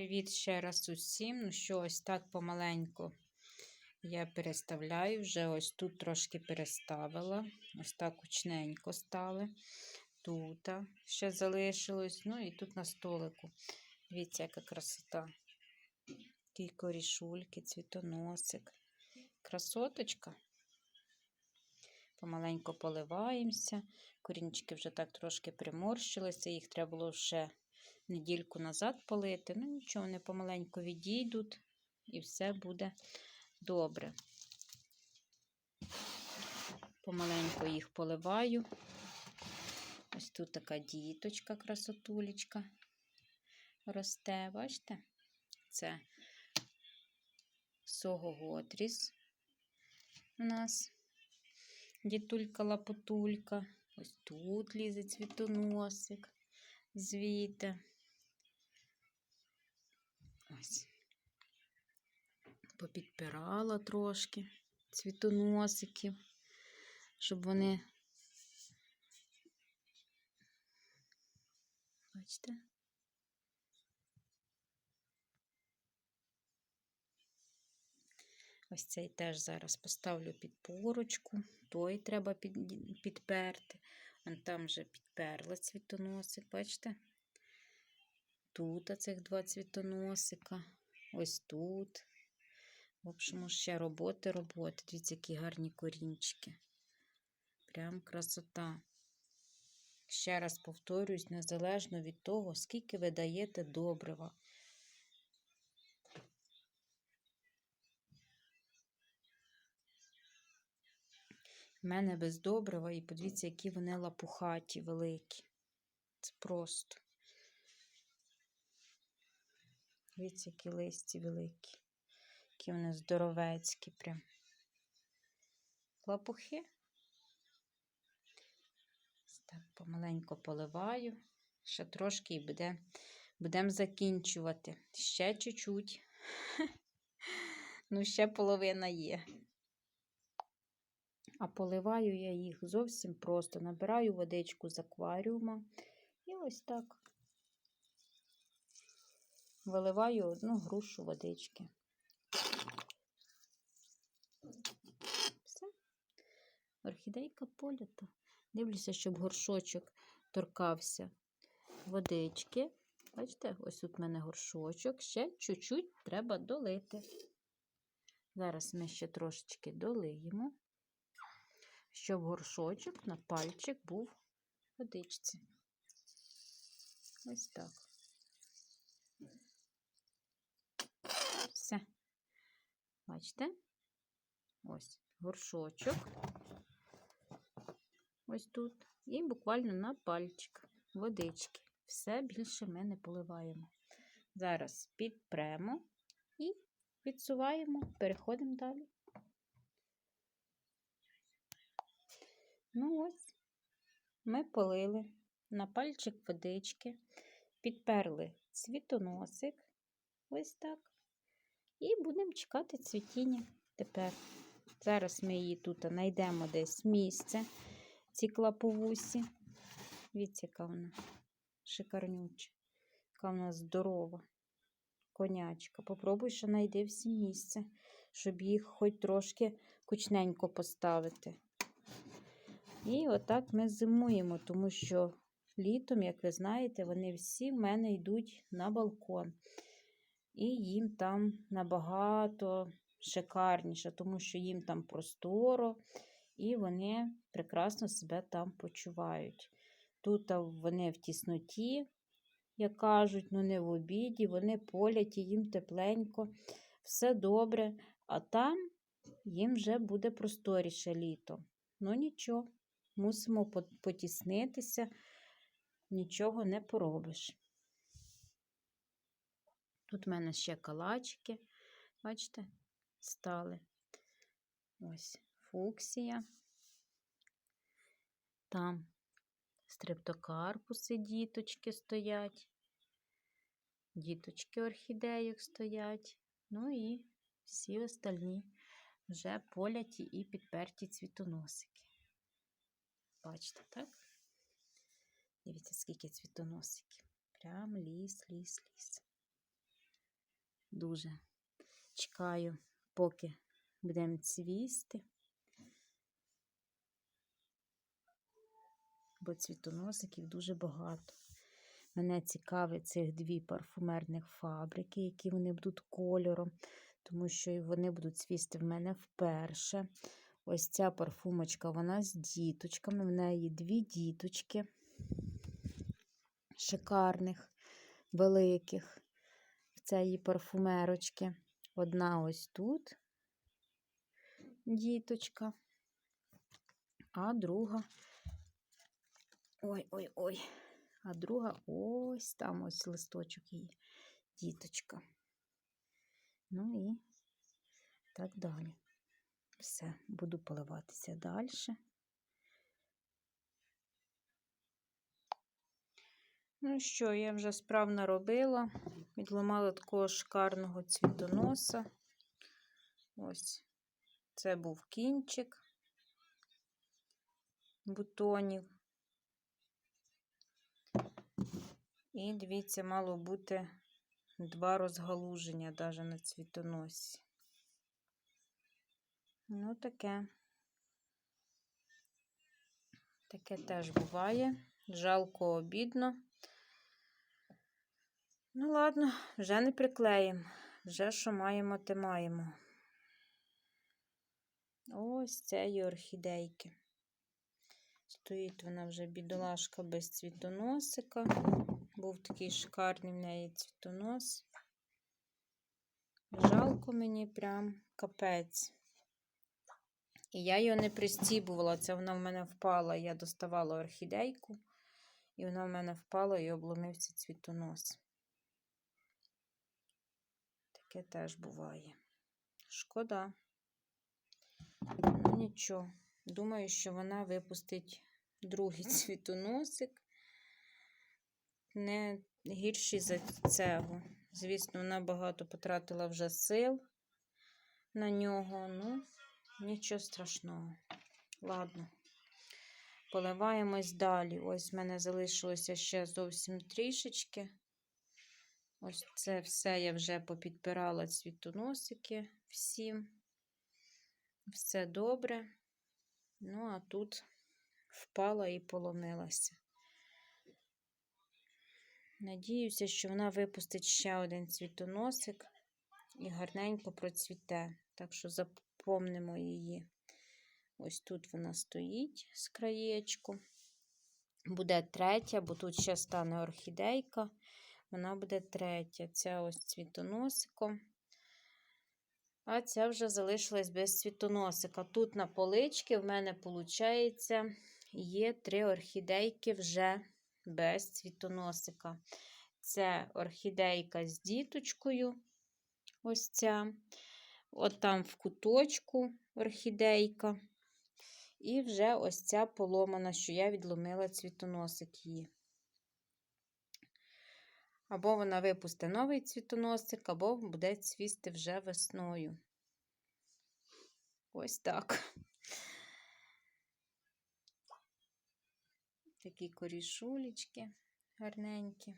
Привіт ще раз усім. Ну що, ось так помаленьку я переставляю. Вже ось тут трошки переставила. Ось так кучненько стали. Тут ще залишилось. Ну і тут на столику. Дивіться, яка красота. Ті корішульки, цвітоносик. Красоточка. Помаленько поливаємося. Корінчики вже так трошки приморщилися, їх треба було ще недільку назад полити. Ну, нічого, вони помаленьку відійдуть і все буде добре. Помаленьку їх поливаю. Ось тут така діточка, красотулечка росте, бачите? Це согогодріс у нас дітулька-лапотулька. Ось тут лізе цвітоносик звідти. Ось. Попідпирала трошки цвітоносиків, щоб вони, бачите? Ось цей теж зараз поставлю під порочку, той треба під, підперти. Вон там вже підперла цвітоносик, бачите? Тут оцих два цвітоносика, ось тут. В общем, ще роботи, роботи. Дивіться, які гарні корінчики. Прям красота. Ще раз повторюсь, незалежно від того, скільки ви даєте добрива. В мене без добрива, і подивіться, які вони лапухаті великі. Це просто. Дивіться, які листі великі. Які вони здоровецькі прям. Лапухи. Так, помаленько поливаю. Ще трошки і буде, будемо закінчувати. Ще чуть-чуть. Ну, ще половина є. А поливаю я їх зовсім просто. Набираю водичку з акваріума і ось так виливаю одну грушу водички. Все. Орхідейка полята. Дивлюся, щоб горшочок торкався водички. Бачите, ось тут в мене горшочок. Ще чуть-чуть треба долити. Зараз ми ще трошечки долиємо щоб горшочок на пальчик був в водичці. Ось так. Все. Бачите? Ось горшочок. Ось тут. І буквально на пальчик водички. Все більше ми не поливаємо. Зараз підпремо і відсуваємо, переходимо далі. Ну ось, ми полили на пальчик водички, підперли цвітоносик, ось так. І будемо чекати цвітіння тепер. Зараз ми її тут знайдемо десь місце, ці клаповусі. Дивіться, яка вона шикарнюча, яка вона здорова, конячка. Попробуй, що знайди всі місце, щоб їх хоч трошки кучненько поставити. І отак ми зимуємо, тому що літом, як ви знаєте, вони всі в мене йдуть на балкон. І їм там набагато шикарніше, тому що їм там просторо, і вони прекрасно себе там почувають. Тут вони в тісноті, як кажуть, ну не в обіді, вони поляті, їм тепленько, все добре, а там їм вже буде просторіше літо. Ну нічого мусимо потіснитися, нічого не поробиш. Тут в мене ще калачики, бачите, стали. Ось фуксія. Там стрептокарпуси діточки стоять, діточки орхідеїк стоять, ну і всі остальні вже поляті і підперті цвітоносики. Бачите, так? Дивіться, скільки цвітоносиків. Прям ліс, ліс, ліс. Дуже чекаю, поки будемо цвісти. Бо цвітоносиків дуже багато. Мене цікавить цих дві парфумерних фабрики, які вони будуть кольором, тому що вони будуть цвісти в мене вперше. Ось ця парфумочка, вона з діточками. В неї дві діточки шикарних, великих цієї парфумерочки. Одна ось тут діточка, а друга. Ой-ой-ой. А друга ось там ось листочок її, діточка. Ну і так далі. Все, буду поливатися далі. Ну що, я вже справно робила. Відламала такого шикарного цвітоноса. Ось це був кінчик бутонів. І дивіться, мало бути два розгалуження навіть на цвітоносі. Ну, таке. Таке теж буває. Жалко обідно. Ну, ладно, вже не приклеїмо. Вже що маємо, те маємо. Ось цієї орхідейки. Стоїть вона вже бідолашка без цвітоносика. Був такий шикарний в неї цвітонос. Жалко мені прям капець. І я його не пристібувала. Це вона в мене впала. Я доставала орхідейку, і вона в мене впала і обломився цвітонос. Таке теж буває. Шкода. Ну, нічого. Думаю, що вона випустить другий цвітоносик. Не гірший за цього. Звісно, вона багато потратила вже сил на нього. Ну, нічого страшного. Ладно, поливаємось далі. Ось в мене залишилося ще зовсім трішечки. Ось це все я вже попідпирала цвітоносики всім. Все добре. Ну, а тут впала і поломилася. Надіюся, що вона випустить ще один цвітоносик і гарненько процвіте. Так що запомнимо її. Ось тут вона стоїть з краєчку. Буде третя, бо тут ще стане орхідейка. Вона буде третя. Ця ось цвітоносиком. А ця вже залишилась без цвітоносика. Тут на поличці в мене, виходить, є три орхідейки вже без цвітоносика. Це орхідейка з діточкою. Ось ця. От там в куточку орхідейка. І вже ось ця поломана, що я відломила цвітоносик її. Або вона випустить новий цвітоносик, або буде цвісти вже весною. Ось так. Такі корішулечки гарненькі.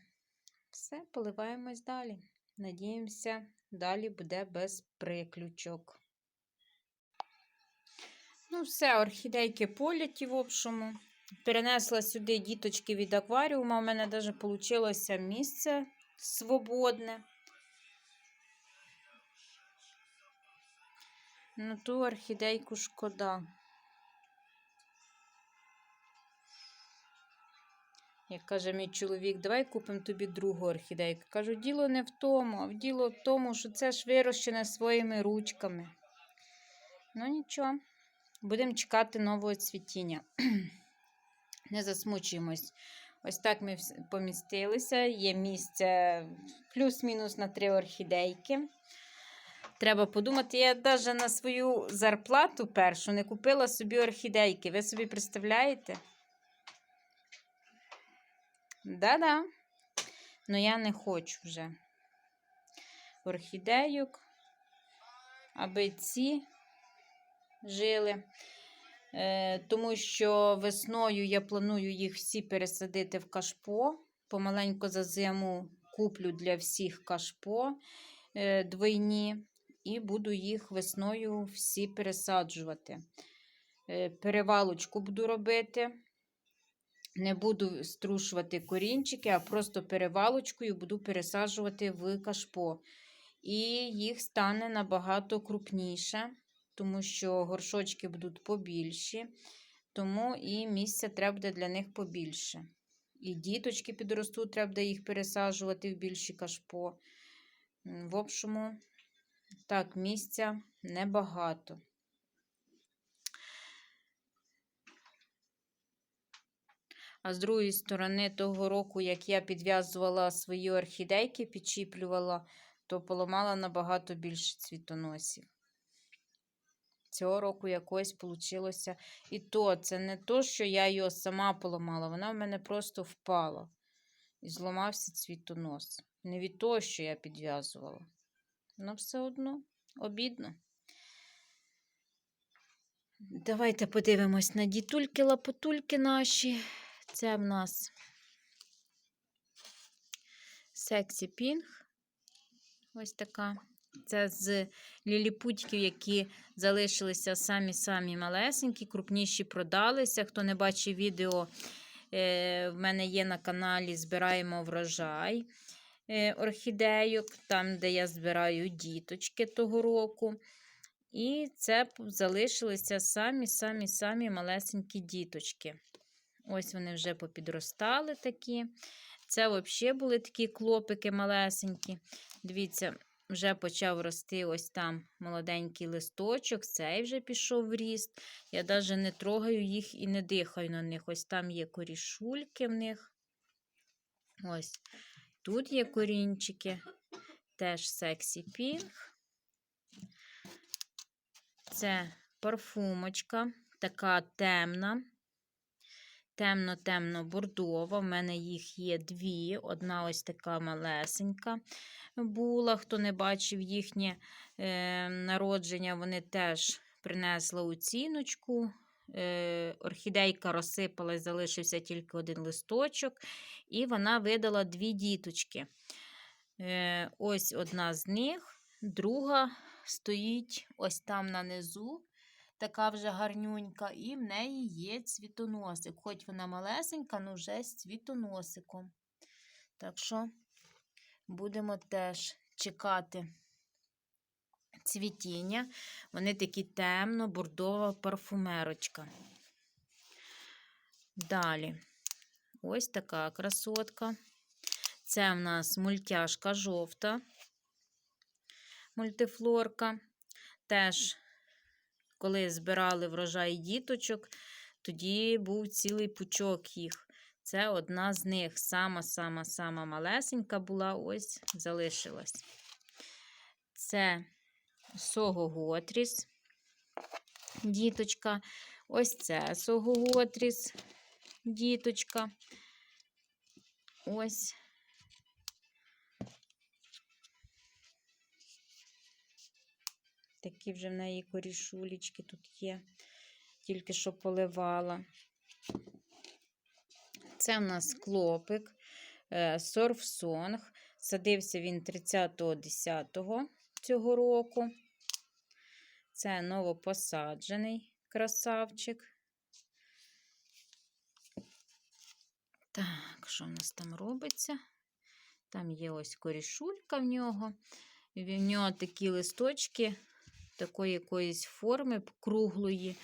Все, поливаємось далі. Надіємося, далі буде без приключок. Ну, все, орхідейки поляті, в общому. Перенесла сюди діточки від акваріума. У мене навіть вийшло місце свободне. Ну, ту орхідейку шкода. Як каже мій чоловік, давай купимо тобі другу орхідейку. Кажу, діло не в тому, а діло в тому, що це ж вирощене своїми ручками. Ну, нічого, будемо чекати нового цвітіння. Не засмучуємось. Ось так ми помістилися. Є місце плюс-мінус на три орхідейки. Треба подумати, я навіть на свою зарплату першу не купила собі орхідейки. Ви собі представляєте? Да-да. Ну я не хочу вже орхідейок, аби ці жили. Е, тому що весною я планую їх всі пересадити в кашпо. Помаленько за зиму куплю для всіх кашпо. е, двойні, і буду їх весною всі пересаджувати. Е, Перевалочку буду робити. Не буду струшувати корінчики, а просто перевалочкою буду пересаджувати в кашпо. І їх стане набагато крупніше, тому що горшочки будуть побільші, тому і місця треба буде для них побільше. І діточки підростуть, треба буде їх пересаджувати в більші кашпо. В общому, так, місця небагато. А з другої сторони, того року, як я підв'язувала свої орхідейки, підчіплювала, то поламала набагато більше цвітоносів. Цього року якось вийшло. І то, це не то, що я його сама поламала, вона в мене просто впала. І зламався цвітонос. Не від того, що я підв'язувала. Ну, все одно обідно. Давайте подивимось на дітульки, лапотульки наші. Це в нас Сексі Пінг. Ось така. Це з ліліпутьків, які залишилися самі-самі малесенькі, крупніші продалися. Хто не бачив відео, е, в мене є на каналі Збираємо врожай е, орхідейок, там, де я збираю діточки того року. І це залишилися самі-самі-самі малесенькі діточки. Ось вони вже попідростали такі. Це взагалі були такі клопики малесенькі. Дивіться, вже почав рости ось там молоденький листочок, цей вже пішов в ріст. Я навіть не трогаю їх і не дихаю на них. Ось там є корішульки в них. Ось тут є корінчики. Теж сексі пінг. Це парфумочка, така темна темно-темно-бордова. В мене їх є дві. Одна ось така малесенька була. Хто не бачив їхнє е, народження, вони теж принесли оціночку. Е, орхідейка розсипалась, залишився тільки один листочок, і вона видала дві діточки. Е, ось одна з них, друга стоїть ось там на низу така вже гарнюнька, і в неї є цвітоносик. Хоч вона малесенька, але вже з цвітоносиком. Так що будемо теж чекати цвітіння. Вони такі темно-бордова парфумерочка. Далі, ось така красотка. Це в нас мультяшка жовта, мультифлорка. Теж коли збирали врожай діточок, тоді був цілий пучок їх. Це одна з них. Сама-сама-сама малесенька була, ось залишилась. Це согоготріс, діточка. Ось це согоготріс, діточка. Ось. Такі вже в неї корішулечки тут є, тільки що поливала. Це в нас клопик, сорфсонг. Садився він 30.10 цього року. Це новопосаджений красавчик. Так, що в нас там робиться? Там є ось корішулька в нього. В нього такі листочки такої якоїсь форми круглої.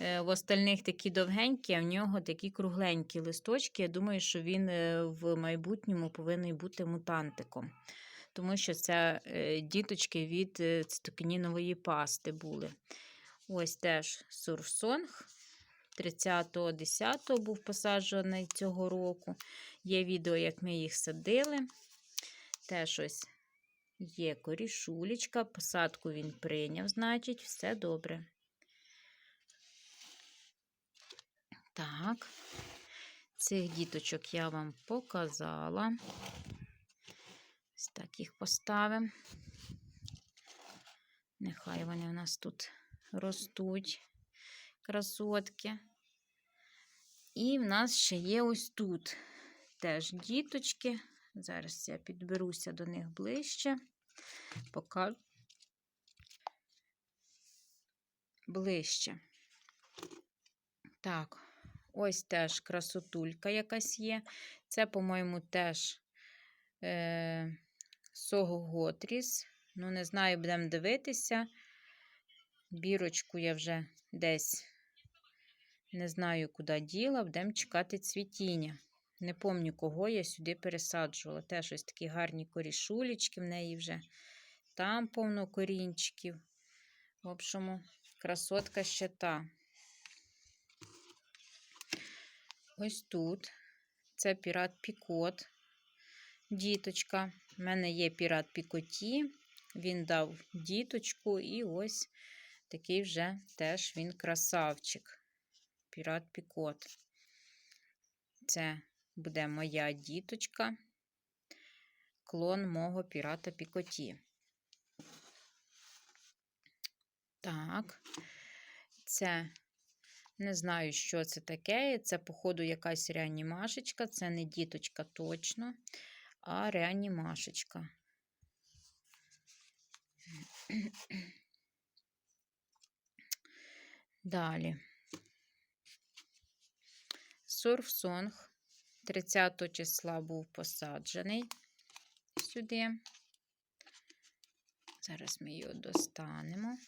Е, В остальних такі довгенькі, а в нього такі кругленькі листочки. Я думаю, що він е, в майбутньому повинен бути мутантиком. Тому що це діточки від е, цитокінінової пасти були. Ось теж сурсонг. 30.10 був посаджений цього року. Є відео, як ми їх садили. Теж ось Є корішулечка, посадку він прийняв, значить, все добре. Так, цих діточок я вам показала. Ось так їх поставимо. Нехай вони у нас тут ростуть, красотки. І в нас ще є ось тут теж діточки. Зараз я підберуся до них ближче. Покажу ближче. Так, ось теж красотулька якась є. Це, по-моєму, теж е, Сого Ну, не знаю, будемо дивитися. Бірочку я вже десь не знаю, куди діла, будемо чекати цвітіння. Не пам'ятаю, кого я сюди пересаджувала. Теж ось такі гарні корішулечки в неї вже. Там повно корінчиків. В общому, красотка ще та. Ось тут. Це пірат Пікот. Діточка. У мене є пірат Пікоті. Він дав діточку, і ось такий вже теж він красавчик. Пірат Пікот. Це буде моя діточка, клон мого пірата Пікоті. Так, це не знаю, що це таке. Це, походу, якась реанімашечка. Це не діточка точно, а реанімашечка. Далі. Сурфсонг 30 числа був посаджений сюди. Зараз ми його достанемо,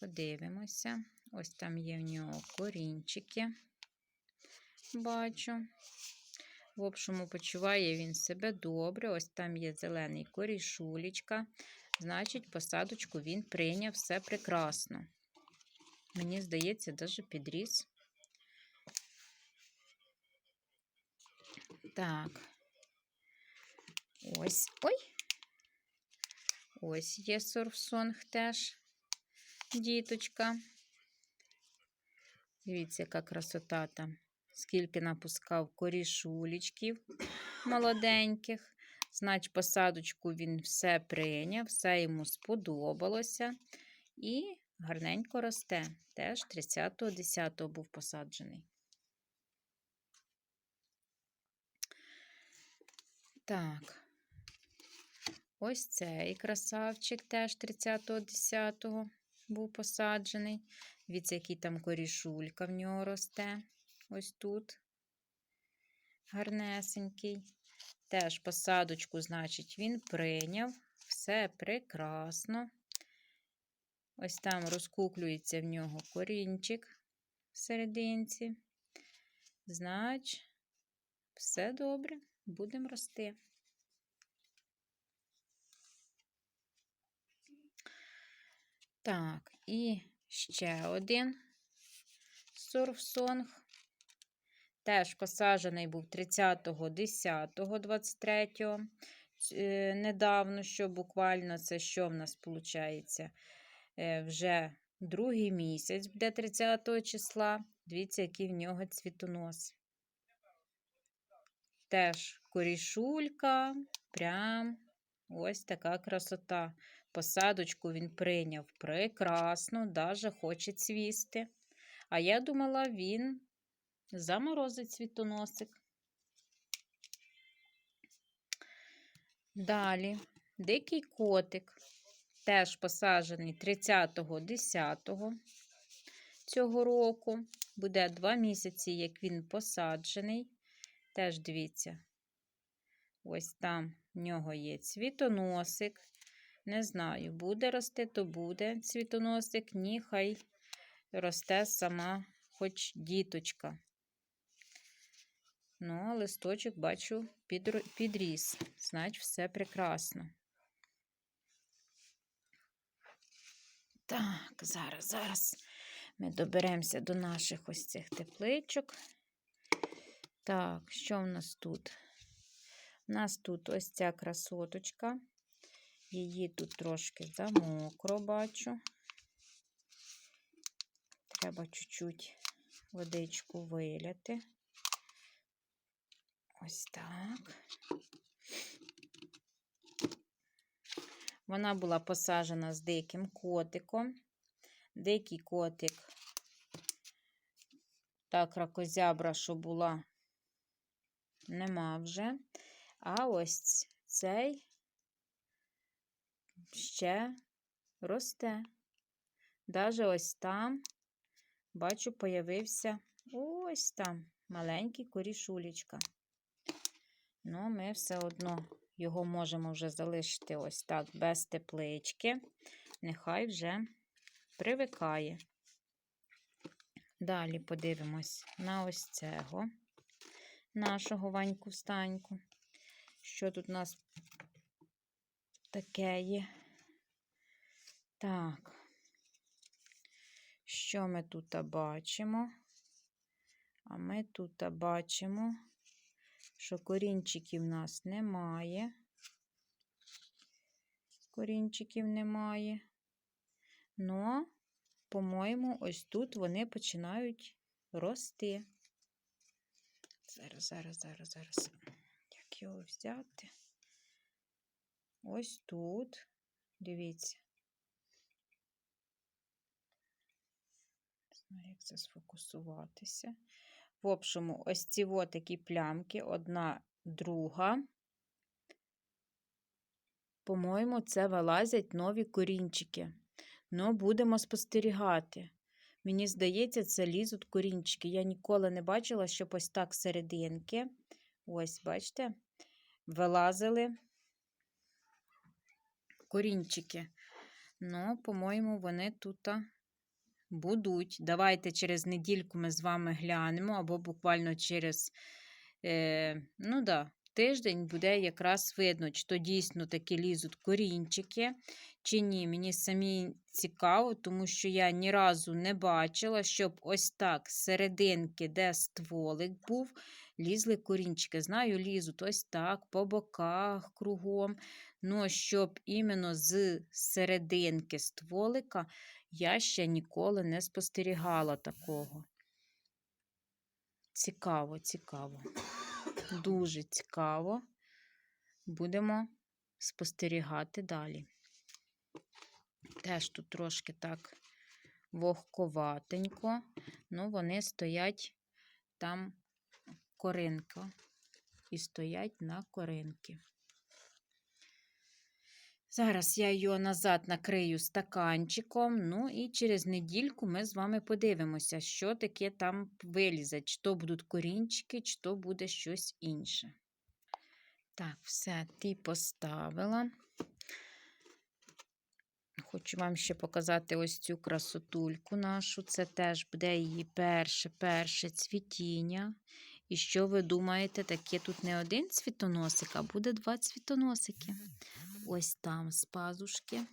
подивимося. Ось там є в нього корінчики, бачу. В общому, почуває він себе добре. Ось там є зелений корішулечка. Значить, посадочку він прийняв все прекрасно. Мені здається, навіть підріс. Так. Ось. Ой. Ось є сурфсонг теж. Діточка. Дивіться, яка красота там. Скільки напускав корішулечків молоденьких. Значить, посадочку він все прийняв, все йому сподобалося. І гарненько росте. Теж 30.10 був посаджений. Так, ось цей красавчик теж 30.10 був посаджений. Дивіться, який там корішулька в нього росте. Ось тут. Гарнесенький. Теж посадочку, значить, він прийняв. Все прекрасно. Ось там розкуклюється в нього корінчик в серединці. Значить, все добре, будемо рости. Так, і ще один сурфсонг. Теж посаджений був 30.10.23 е, недавно, що буквально це що в нас виходить? Вже другий місяць буде 30 числа. Дивіться, який в нього цвітонос. Теж корішулька, прям ось така красота. Посадочку він прийняв прекрасно, даже хоче цвісти. А я думала, він заморозить цвітоносик. Далі дикий котик, теж посаджений 30.10 цього року. Буде два місяці, як він посаджений. Теж дивіться, ось там в нього є цвітоносик. Не знаю, буде рости, то буде цвітоносик, ні, хай росте сама хоч діточка. Ну, а листочок, бачу, підріс. Значить, все прекрасно. Так, зараз, зараз ми доберемося до наших ось цих тепличок. Так, що в нас тут? У нас тут ось ця красоточка. Її тут трошки замокро бачу. Треба чуть-чуть водичку виляти. Ось так. Вона була посаджена з диким котиком. Дикий котик, та кракозябра, що була, нема вже. А ось цей ще росте. Даже ось там, бачу, появився ось там маленький корішулечка. Ну, ми все одно його можемо вже залишити ось так, без теплички. Нехай вже привикає. Далі подивимось на ось цього нашого ваньку встаньку. Що тут у нас таке є? Так, що ми тут бачимо? А ми тут бачимо, що корінчиків в нас немає. Корінчиків немає. Ну, по-моєму, ось тут вони починають рости. Зараз, зараз, зараз, зараз. Як його взяти? Ось тут. Дивіться. Знаю, як це сфокусуватися. В общому, ось ці от такі плямки, одна, друга. По-моєму, це вилазять нові корінчики. Ну, будемо спостерігати. Мені здається, це лізуть корінчики. Я ніколи не бачила, щоб ось так серединки. Ось, бачите, вилазили корінчики. Ну, по-моєму, вони тут будуть. Давайте через недільку ми з вами глянемо, або буквально через, е, ну да, тиждень буде якраз видно, чи то дійсно таки лізуть корінчики, чи ні. Мені самі цікаво, тому що я ні разу не бачила, щоб ось так серединки, де стволик був, лізли корінчики. Знаю, лізуть ось так, по боках, кругом. Ну, щоб іменно з серединки стволика я ще ніколи не спостерігала такого. Цікаво, цікаво. Дуже цікаво. Будемо спостерігати далі. Теж тут трошки так вогковатенько, ну вони стоять там коринка і стоять на коринки. Зараз я його назад накрию стаканчиком, ну і через недільку ми з вами подивимося, що таке там вилізе, чи то будуть корінчики, чи то буде щось інше. Так, все, ти поставила. Хочу вам ще показати ось цю красотульку нашу. Це теж буде її перше-перше цвітіння. І що ви думаєте, таке тут не один цвітоносик, а буде два цвітоносики. Ось там з пазушки.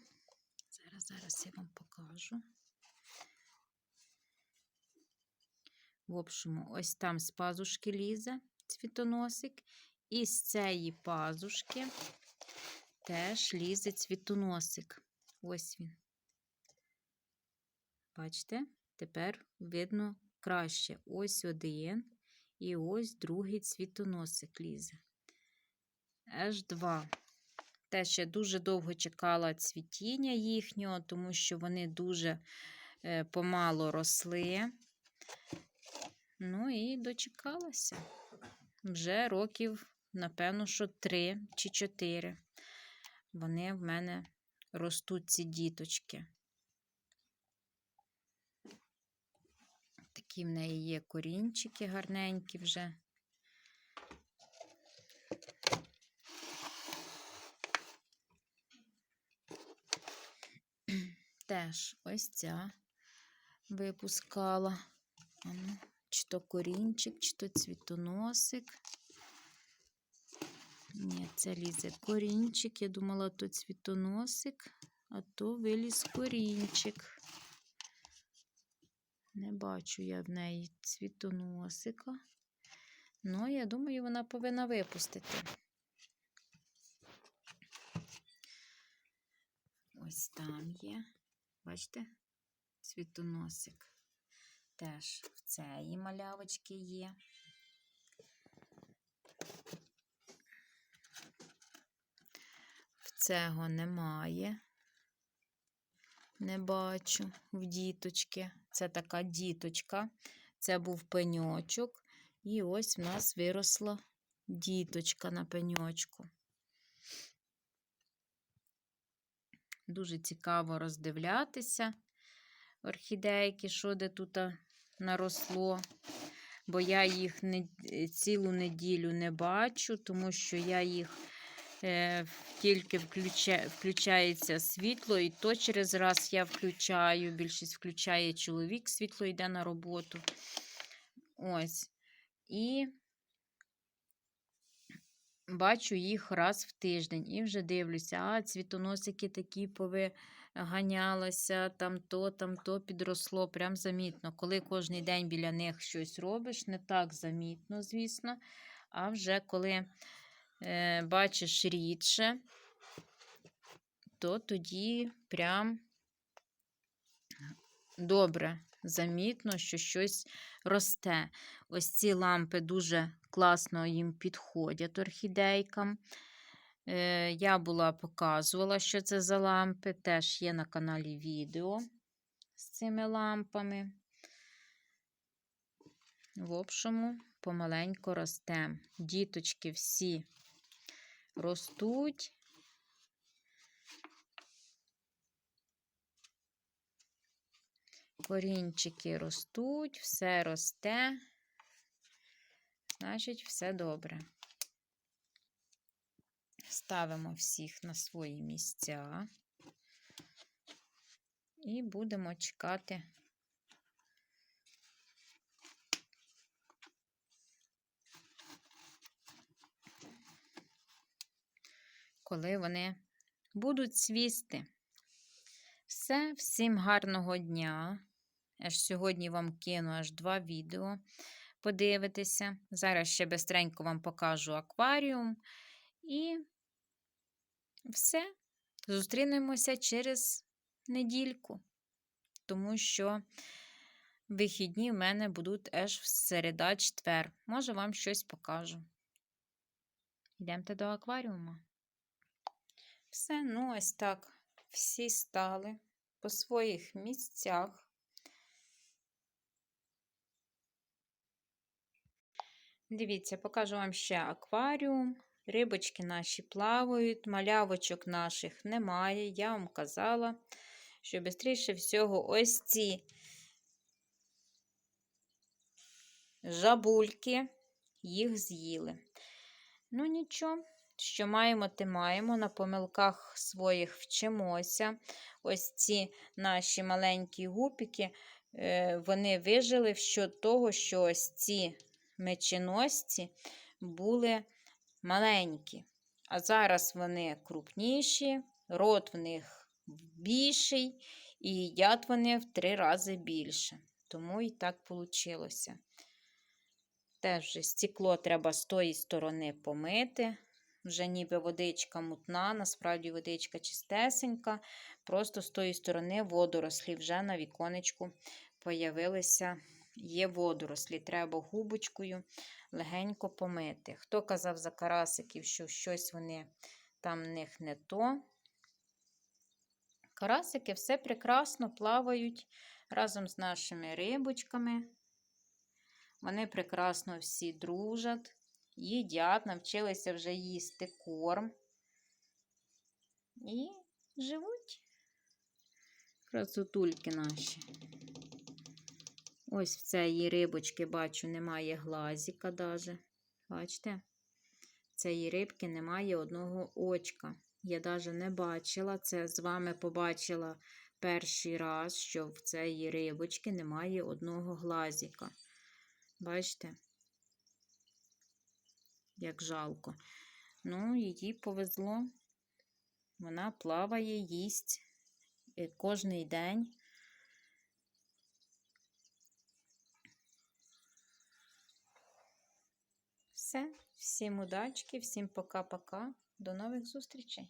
Зараз, зараз я вам покажу. В общому, ось там з пазушки лізе цвітоносик. І з цієї пазушки теж лізе цвітоносик. Ось він. Бачите? Тепер видно краще. Ось один і ось другий цвітоносик лізе. Аж два. Теж я дуже довго чекала цвітіння їхнього, тому що вони дуже е, помало росли. Ну і дочекалася. Вже років, напевно, що три чи чотири. Вони в мене ростуть ці діточки. Такі в неї є корінчики гарненькі вже. Теж ось ця випускала. Чи то корінчик, чи то цвітоносик. Ні, це лізе корінчик. Я думала, то цвітоносик, а то виліз корінчик. Не бачу я в неї цвітоносика. Ну, я думаю, вона повинна випустити. Ось там є. Бачите? Цвітоносик. Теж в цієї малявочки є. В цього немає. Не бачу в діточки. Це така діточка. Це був пеньочок. І ось в нас виросла діточка на пеньочку. Дуже цікаво роздивлятися орхідейки, що де тут наросло. Бо я їх не, цілу неділю не бачу, тому що я їх е, тільки включа, включається світло, і то через раз я включаю. Більшість включає чоловік, світло йде на роботу. Ось. І бачу їх раз в тиждень. І вже дивлюся, а цвітоносики такі повиганялися, там то, там то підросло. Прям замітно. Коли кожен день біля них щось робиш, не так замітно, звісно. А вже коли е, бачиш рідше, то тоді прям добре замітно, що щось росте. Ось ці лампи дуже класно їм підходять орхідейкам. Е, Я була показувала, що це за лампи. Теж є на каналі відео з цими лампами. В общому, помаленько росте. Діточки всі ростуть. Корінчики ростуть, все росте, значить, все добре. Ставимо всіх на свої місця і будемо чекати. Коли вони будуть свісти. Все, всім гарного дня! Аж сьогодні вам кину аж два відео. Подивитися. Зараз ще бистренько вам покажу акваріум. І все. Зустрінемося через недільку, тому що вихідні в мене будуть аж в середа четвер. Може, вам щось покажу. Йдемте до акваріуму. Все, ну ось так. Всі стали по своїх місцях. Дивіться, покажу вам ще акваріум. Рибочки наші плавають, малявочок наших немає. Я вам казала, що швидше всього ось ці жабульки їх з'їли. Ну, нічого, що маємо, те маємо. На помилках своїх вчимося. Ось ці наші маленькі гупіки, е, вони вижили що того, що ось ці меченосці були маленькі. А зараз вони крупніші, рот в них більший, і їдять вони в три рази більше. Тому і так вийшло. Теж стекло треба з тої сторони помити. Вже ніби водичка мутна, насправді водичка чистесенька. Просто з тої сторони водорослі вже на віконечку появилися є водорослі. Треба губочкою легенько помити. Хто казав за карасиків, що щось вони там в них не то. Карасики все прекрасно плавають разом з нашими рибочками. Вони прекрасно всі дружать, їдять, навчилися вже їсти корм і живуть красотульки наші. Ось в цієї рибочки, бачу, немає глазіка даже. Бачите? В цієї рибки немає одного очка. Я навіть не бачила, це з вами побачила перший раз, що в цієї рибочки немає одного глазіка. Бачите? Як жалко. Ну, їй повезло. Вона плаває, їсть е, кожний день. Все, всім удачки, всім пока-пока. До нових зустрічей!